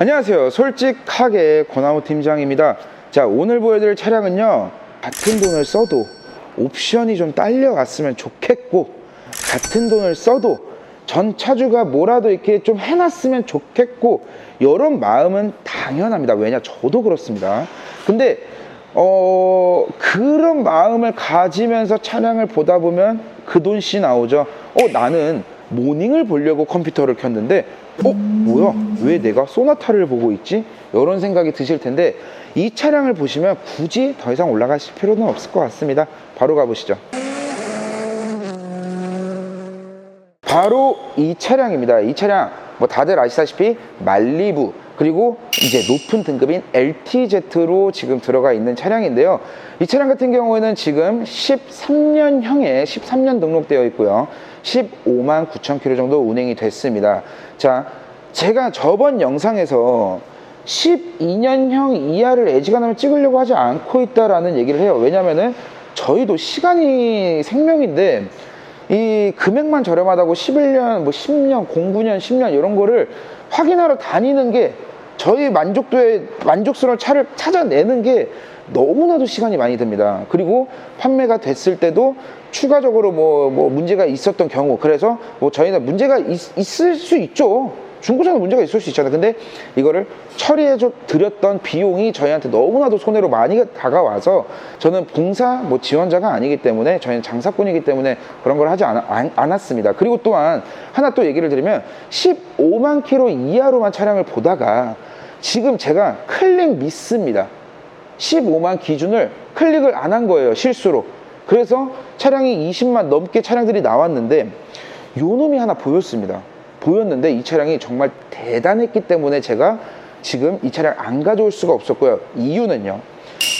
안녕하세요. 솔직하게 권하우 팀장입니다. 자, 오늘 보여드릴 차량은요. 같은 돈을 써도 옵션이 좀 딸려갔으면 좋겠고, 같은 돈을 써도 전 차주가 뭐라도 이렇게 좀 해놨으면 좋겠고, 이런 마음은 당연합니다. 왜냐, 저도 그렇습니다. 근데, 어, 그런 마음을 가지면서 차량을 보다 보면 그 돈씨 나오죠. 어, 나는 모닝을 보려고 컴퓨터를 켰는데, 어, 뭐야? 왜 내가 소나타를 보고 있지? 이런 생각이 드실 텐데, 이 차량을 보시면 굳이 더 이상 올라가실 필요는 없을 것 같습니다. 바로 가보시죠. 바로 이 차량입니다. 이 차량 뭐 다들 아시다시피 말리부 그리고 이제 높은 등급인 LTZ로 지금 들어가 있는 차량인데요. 이 차량 같은 경우에는 지금 13년형에 13년 등록되어 있고요. 15만 9천 킬로 정도 운행이 됐습니다. 자, 제가 저번 영상에서 12년형 이하를 애지간하면 찍으려고 하지 않고 있다라는 얘기를 해요. 왜냐면은 저희도 시간이 생명인데 이 금액만 저렴하다고 11년, 뭐 10년, 09년, 10년 이런 거를 확인하러 다니는 게 저희 만족도에 만족스러운 차를 찾아내는 게 너무나도 시간이 많이 듭니다. 그리고 판매가 됐을 때도 추가적으로 뭐, 뭐 문제가 있었던 경우 그래서 뭐 저희는 문제가 있, 있을 수 있죠. 중고차는 문제가 있을 수 있잖아요. 근데 이거를 처리해 줘 드렸던 비용이 저희한테 너무나도 손해로 많이 다가와서 저는 봉사 뭐 지원자가 아니기 때문에 저희는 장사꾼이기 때문에 그런 걸 하지 않, 않, 않았습니다. 그리고 또한 하나 또 얘기를 드리면 15만 킬로 이하로만 차량을 보다가 지금 제가 클릭 미스입니다. 15만 기준을 클릭을 안 한 거예요. 실수로. 그래서 차량이 20만 넘게 차량들이 나왔는데 요 놈이 하나 보였습니다. 보였는데 이 차량이 정말 대단했기 때문에 제가 지금 이 차량 안 가져올 수가 없었고요. 이유는요.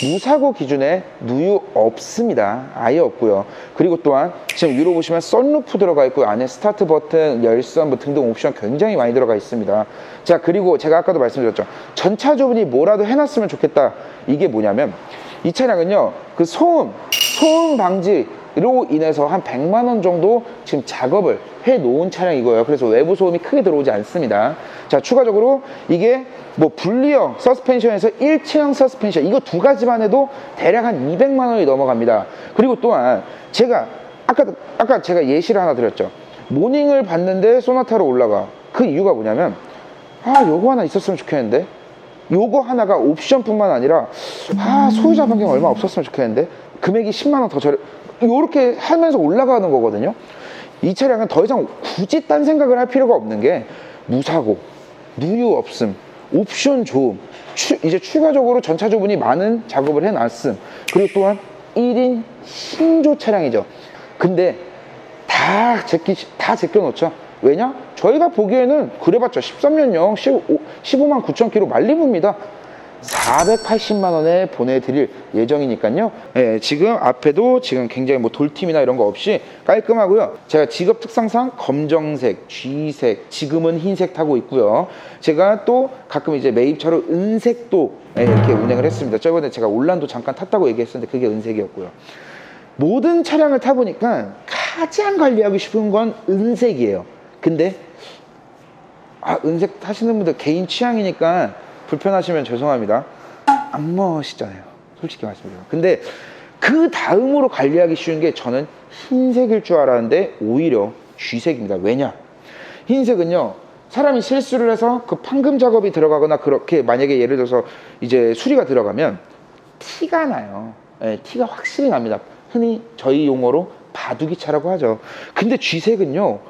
무사고 기준에 누유 없습니다. 아예 없고요. 그리고 또한 지금 위로 보시면 썬루프 들어가 있고요. 안에 스타트 버튼, 열선 뭐 등등 옵션 굉장히 많이 들어가 있습니다. 자, 그리고 제가 아까도 말씀드렸죠. 전차주분이 뭐라도 해놨으면 좋겠다. 이게 뭐냐면 이 차량은요. 그 소음, 소음 방지 로 인해서 한 100만 원 정도 지금 작업을 해 놓은 차량이고요. 그래서 외부 소음이 크게 들어오지 않습니다. 자, 추가적으로 이게 뭐 분리형 서스펜션에서 일체형 서스펜션 이거 두 가지만 해도 대략 한 200만 원이 넘어갑니다. 그리고 또한 제가 아까 아까 제가 예시를 하나 드렸죠. 모닝을 봤는데 소나타로 올라가. 그 이유가 뭐냐면 아, 요거 하나 있었으면 좋겠는데. 요거 하나가 옵션뿐만 아니라 아, 소유자 변경 얼마 없었으면 좋겠는데. 금액이 10만 원 더 저렴. 요렇게 하면서 올라가는 거거든요. 이 차량은 더 이상 굳이 딴 생각을 할 필요가 없는 게 무사고, 누유 없음, 옵션 좋음, 추- 이제 추가적으로 전차주분이 많은 작업을 해놨음, 그리고 또한 1인 신조 차량이죠. 근데 다 제끼, 다 제껴놓죠. 왜냐? 저희가 보기에는 그래봤자 13년형 15, 15만 9천 킬로 말리부입니다. 480만 원에 보내드릴 예정이니까요. 예, 지금 앞에도 지금 굉장히 뭐 돌팀이나 이런 거 없이 깔끔하고요. 제가 직업 특성상 검정색, 쥐색, 지금은 흰색 타고 있고요. 제가 또 가끔 이제 매입차로 은색도 예, 이렇게 운행을 했습니다. 저번에 제가 올란도 잠깐 탔다고 얘기했었는데 그게 은색이었고요. 모든 차량을 타보니까 가장 관리하고 싶은 건 은색이에요. 근데 아, 은색 타시는 분들 개인 취향이니까 불편하시면 죄송합니다. 안 멋있잖아요. 솔직히 말씀드려요. 근데 그 다음으로 관리하기 쉬운 게 저는 흰색일 줄 알았는데 오히려 쥐색입니다. 왜냐? 흰색은요, 사람이 실수를 해서 그 판금 작업이 들어가거나 그렇게 만약에 예를 들어서 이제 수리가 들어가면 티가 나요. 예, 티가 확실히 납니다. 흔히 저희 용어로 바둑이 차라고 하죠. 근데 쥐색은요,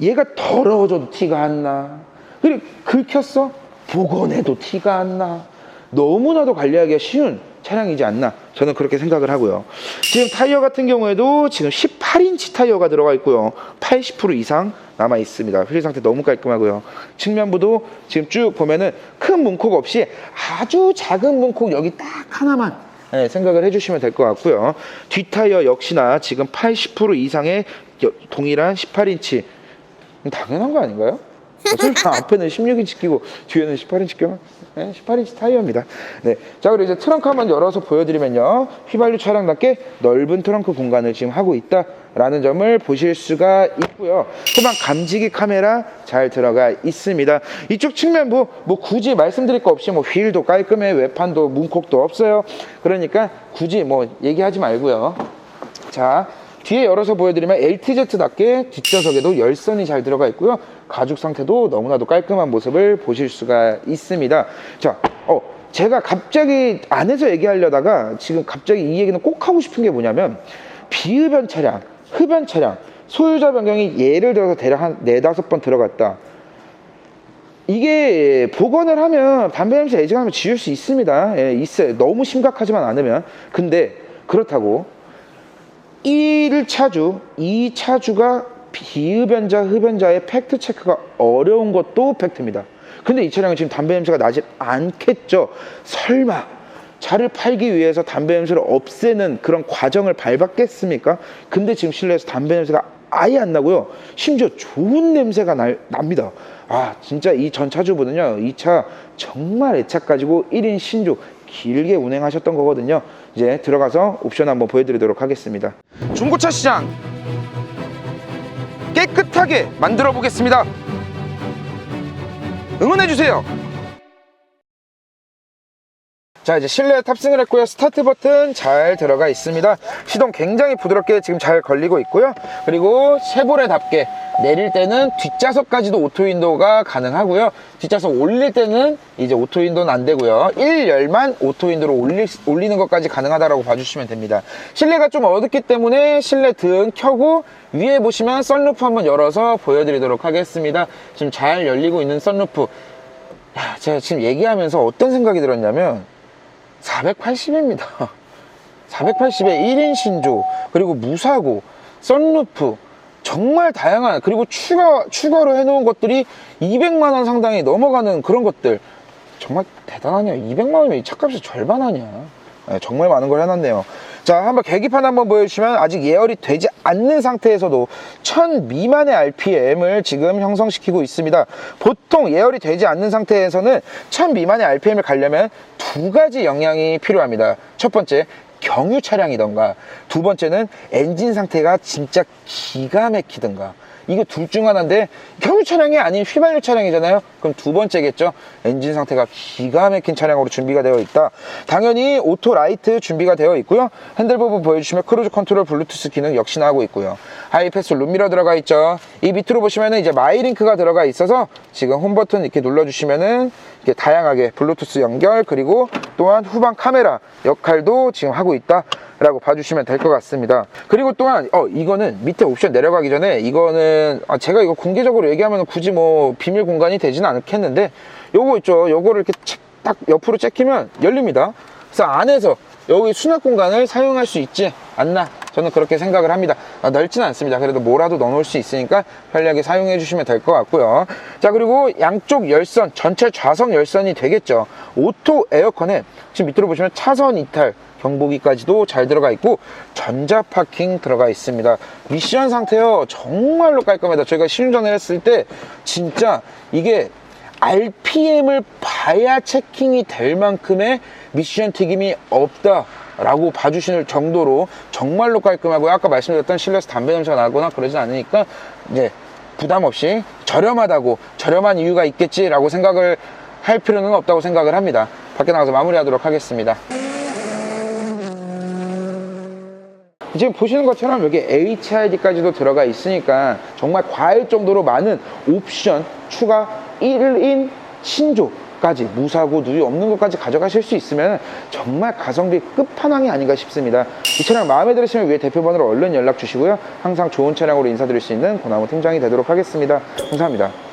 얘가 더러워져도 티가 안 나. 그리고 긁혔어? 복원해도 티가 안 나. 너무나도 관리하기가 쉬운 차량이지 않나. 저는 그렇게 생각을 하고요. 지금 타이어 같은 경우에도 지금 18인치 타이어가 들어가 있고요. 80% 이상 남아 있습니다. 휠 상태 너무 깔끔하고요. 측면부도 지금 쭉 보면은 큰 문콕 없이 아주 작은 문콕 여기 딱 하나만 네, 생각을 해주시면 될 것 같고요. 뒷타이어 역시나 지금 80% 이상의 여- 동일한 18인치 당연한 거 아닌가요? 솔직히 앞에는 16인치 끼고 뒤에는 18인치 끼면 네, 18인치 타이어입니다. 네, 자 그리고 이제 트렁크 한번 열어서 보여드리면요, 휘발유 차량답게 넓은 트렁크 공간을 지금 하고 있다. 라는 점을 보실 수가 있고요. 후방 감지기 카메라 잘 들어가 있습니다. 이쪽 측면부 뭐 굳이 말씀드릴 거 없이 뭐 휠도 깔끔해 외판도 문콕도 없어요. 그러니까 굳이 뭐 얘기하지 말고요. 자 뒤에 열어서 보여드리면 LTZ답게 뒷좌석에도 열선이 잘 들어가 있고요. 가죽 상태도 너무나도 깔끔한 모습을 보실 수가 있습니다. 자, 어, 제가 갑자기 안에서 얘기하려다가 지금 갑자기 이 얘기는 꼭 하고 싶은 게 뭐냐면 비흡연 차량, 흡연 차량, 소유자 변경이 예를 들어서 대략 한 네다섯 번 들어갔다. 이게 복원을 하면 담배 냄새 애증하면 지울 수 있습니다. 예, 있어요. 너무 심각하지만 않으면. 근데 그렇다고 1차주, 2차주가 비흡연자, 흡연자의 팩트 체크가 어려운 것도 팩트입니다. 근데 이 차량은 지금 담배 냄새가 나지 않겠죠. 설마 차를 팔기 위해서 담배 냄새를 없애는 그런 과정을 밟았겠습니까? 근데 지금 실내에서 담배 냄새가 아예 안 나고요. 심지어 좋은 냄새가 날, 납니다. 아, 진짜 이 전 차주분은요, 이 차 정말 애착 가지고 1인 신조 길게 운행하셨던 거거든요. 이제 들어가서 옵션 한번 보여드리도록 하겠습니다. 중고차 시장 깨끗하게 만들어 보겠습니다. 응원해 주세요. 자 이제 실내에 탑승을 했고요. 스타트 버튼 잘 들어가 있습니다. 시동 굉장히 부드럽게 지금 잘 걸리고 있고요. 그리고 쉐보레답게 내릴 때는 뒷좌석까지도 오토 윈도우가 가능하고요. 뒷좌석 올릴 때는 이제 오토 윈도우는 안 되고요. 1열만 오토 윈도우로 올리, 올리는 것까지 가능하다고 봐주시면 됩니다. 실내가 좀 어둡기 때문에 실내 등 켜고 위에 보시면 썬루프 한번 열어서 보여드리도록 하겠습니다. 지금 잘 열리고 있는 썬루프. 야, 제가 지금 얘기하면서 어떤 생각이 들었냐면 480입니다. 480에 1인 신조, 그리고 무사고, 썬루프, 정말 다양한, 그리고 추가, 추가로 해놓은 것들이 200만원 상당히 넘어가는 그런 것들. 정말 대단하네요. 200만원이면 이 차값이 절반 아니야. 네, 정말 많은 걸 해놨네요. 자, 한번 계기판 한번 보여주시면 아직 예열이 되지 않는 상태에서도 1000 미만의 RPM을 지금 형성시키고 있습니다. 보통 예열이 되지 않는 상태에서는 1000 미만의 RPM을 가려면 두 가지 영향이 필요합니다. 첫 번째, 경유 차량이던가 두 번째는 엔진 상태가 진짜 기가 막히던가 이거 둘 중 하나인데 경유 차량이 아닌 휘발유 차량이잖아요. 그럼 두 번째겠죠? 엔진 상태가 기가 막힌 차량으로 준비가 되어 있다. 당연히 오토 라이트 준비가 되어 있고요. 핸들 부분 보여주시면 크루즈 컨트롤 블루투스 기능 역시나 하고 있고요. 하이패스 룸미러 들어가 있죠. 이 밑으로 보시면은 이제 마이링크가 들어가 있어서 지금 홈 버튼 이렇게 눌러주시면은 이렇게 다양하게 블루투스 연결 그리고 또한 후방 카메라 역할도 지금 하고 있다 라고 봐주시면 될 것 같습니다. 그리고 또한 어 이거는 밑에 옵션 내려가기 전에 이거는 아, 제가 이거 공개적으로 얘기하면 굳이 뭐 비밀 공간이 되지는 않겠는데 요거 있죠. 요거를 이렇게 착- 딱 옆으로 째키면 열립니다. 그래서 안에서 여기 수납 공간을 사용할 수 있지 않나 저는 그렇게 생각을 합니다. 아, 넓지는 않습니다. 그래도 뭐라도 넣어놓을 수 있으니까 편리하게 사용해 주시면 될 것 같고요. 자 그리고 양쪽 열선 전체 좌석 열선이 되겠죠. 오토 에어컨에 지금 밑으로 보시면 차선 이탈 경보기까지도 잘 들어가 있고 전자 파킹 들어가 있습니다. 미션 상태요. 정말로 깔끔하다. 저희가 시운전을 했을 때 진짜 이게 RPM을 봐야 체킹이 될 만큼의 미션 튀김이 없다 라고 봐주실 정도로 정말로 깔끔하고요 아까 말씀드렸던 실내에서 담배 냄새가 나거나 그러지 않으니까 이제 부담 없이 저렴하다고 저렴한 이유가 있겠지라고 생각을 할 필요는 없다고 생각을 합니다. 밖에 나가서 마무리하도록 하겠습니다. 지금 보시는 것처럼 여기 HID까지도 들어가 있으니까 정말 과할 정도로 많은 옵션 추가 1인 신조 까지 무사고 누유 없는 것까지 가져가실 수 있으면 정말 가성비 끝판왕이 아닌가 싶습니다. 이 차량 마음에 들으시면 위에 대표번호로 얼른 연락 주시고요. 항상 좋은 차량으로 인사드릴 수 있는 고나무 팀장이 되도록 하겠습니다. 감사합니다.